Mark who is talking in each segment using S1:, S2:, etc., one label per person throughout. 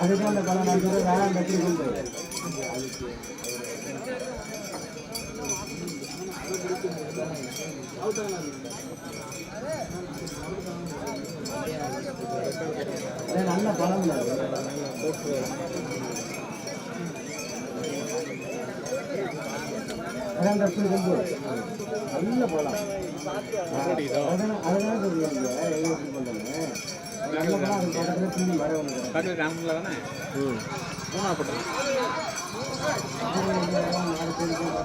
S1: அதுதான் அந்த பல. நான் வேளாண் பற்றி கொண்டு நல்ல பழம் அதான் பற்றி கொண்டு நல்ல பழம். அதனால சொல்லுவாங்க
S2: தானே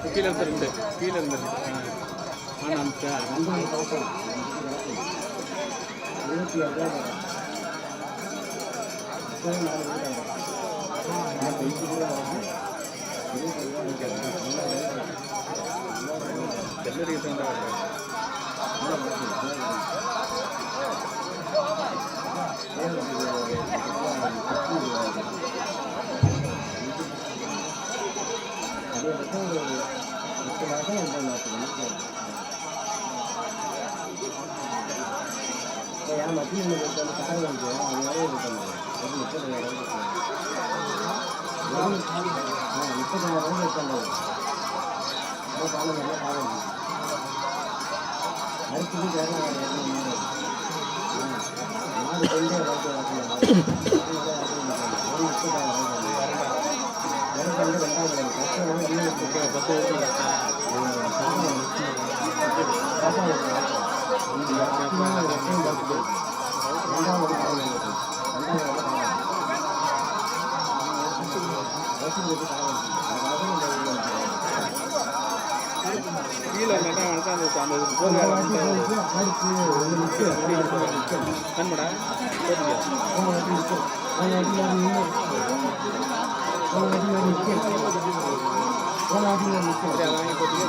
S2: கீழே இருந்து ரெண்டு கீழே இருந்து ரெண்டு ஆ. அனுப்பிச்சா
S1: இருபத்தி ஏழு
S2: செல்லடிக்கு சேர்ந்தா
S1: முப்பதாயிரம் ரூபாய் இருக்காங்க காலம் நல்லா காலம் அடுத்தது வேற மாடு கொண்டே வளர்த்து வளர்க்கணும் ஒரு கீழே நட்டா வந்து
S2: அந்த போட்டுக்கியா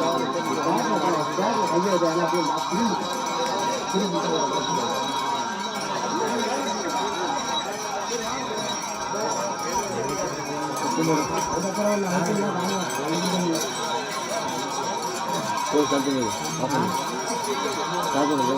S2: 我是咱这个，麻烦你，咱这个没
S1: 有。